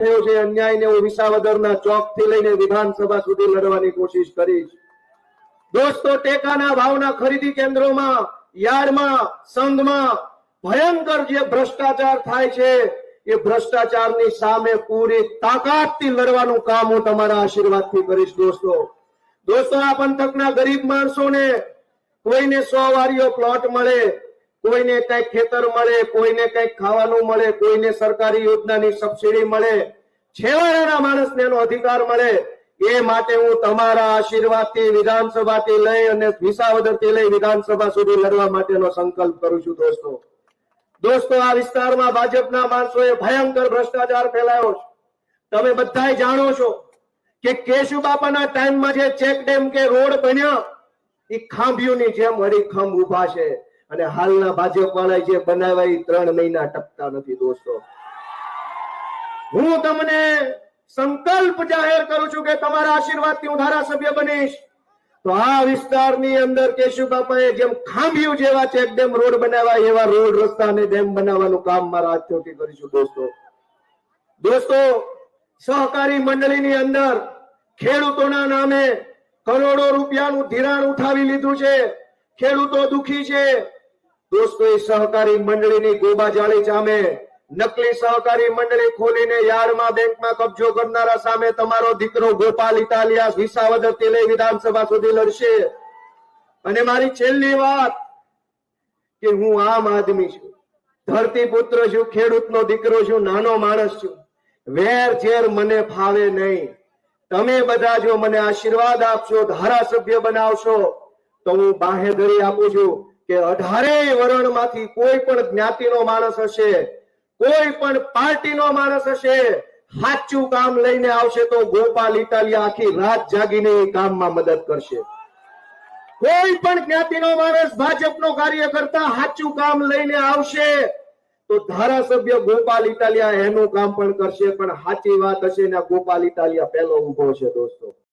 થયો છે, અન્યાયને હું વિસાવદરના ચોકથી લઈને વિધાનસભા સુધી લડવાની કોશિશ કરીશ. દોસ્તો, ટેકાના ભાવના ખરીદી કેન્દ્રોમાં, યાર્ડમાં, સંઘમાં ભયંકર જે ભ્રષ્ટાચાર થાય છે, એ ભ્રષ્ટાચારની સામે પૂરી તાકાતથી લડવાનું કામ હું તમારા આશીર્વાદથી કરીશ, દોસ્તો. દોસ્તો, આ પંથકના ગરીબ માણસોને કોઈને સો વારીઓ પ્લોટ મળે કોઈને કઈ ખેતર મળે, કોઈને કઈ ખાવાનું મળે, કોઈને સરકારી યોજનાની સબસિડી મળે, છેવાડાના માણસને એનો અધિકાર મળે. એ માટે હું તમારા આશીર્વાદથી વિધાનસભાથી લઈ અને વિસાવદરથી લઈ વિધાનસભા સુધી લડવા માટેનો સંકલ્પ કરું છું દોસ્તો. દોસ્તો, આ વિસ્તારમાં ભાજપના માણસોએ ભયંકર ભ્રષ્ટાચાર ફેલાયો છે. તમે બધા જાણો છો કે કેશુબાપાના ટાઈમમાં જે ચેક ડેમ કે રોડ બન્યા, એ ખાંભીઓની જેમ અડીખમ ઊભા છે. અને હાલના ભાજપ વાળા જે બનાવ્યા એ ત્રણ મહિના ટકતા નથી દોસ્તો. હું તમને સંકલ્પ જાહેર કરું છું કે તમારા આશીર્વાદથી હું ધારાસભ્ય બનીશ. તો આ વિસ્તારની અંદર કેશુબાપાએ જેમ ખાંભીઓ જેવા ચેક ડેમ રોડ બનાવ્યા એવા રોડ રસ્તા અને ડેમ બનાવવાનું કામ મારા હાથથી કરીશું દોસ્તો. દોસ્તો, સહકારી મંડળીની અંદર ખેડૂતોના નામે કરોડો રૂપિયાનું ધિરાણ ઉઠાવી લીધું છે. ખેડૂતો દુખી છે. દોસ્તો, એ સહકારી મંડળીની ગોબાજાળી સામે નકલી સહકારી મંડળી ખોલીને યાર્ડમાં બેંકમાં કબજો કરનારા સામે તમારો દીકરો ગોપાલ ઇટાલિયા વિસાવદર તેલે વિધાનસભા સુધી લડશે. અને મારી છેલ્લી વાત કે હું આમ આદમી છું. ધરતી પુત્ર છું, ખેડૂતનો દીકરો છું, નાનો માણસ છું. વેર ઝેર મને ફાવે નહીં. તમે બધા જો મને આશીર્વાદ આપશો, ધારાસભ્ય બનાવશો, તો હું બાહેધરી આપું છું. કે અઢારેય વર્ણમાંથી કોઈ પણ જ્ઞાતિનો માણસ હશે, કોઈ પણ પાર્ટીનો માણસ હશે સાચું કામ લઈને આવશે તો ગોપાલ ઇટાલિયા આખી રાત જાગીને એ કામમાં મદદ કરશે. કોઈ પણ જ્ઞાતિનો માણસ ભાજપનો કાર્યકર્તા સાચું કામ લઈને આવશે, તો ધારાસભ્ય ગોપાલ ઇટાલિયા એનું કામ પણ કરશે, પણ સાચી વાત હશે ને ગોપાલ ઇટાલિયા પહેલો ઊભો છે દોસ્તો.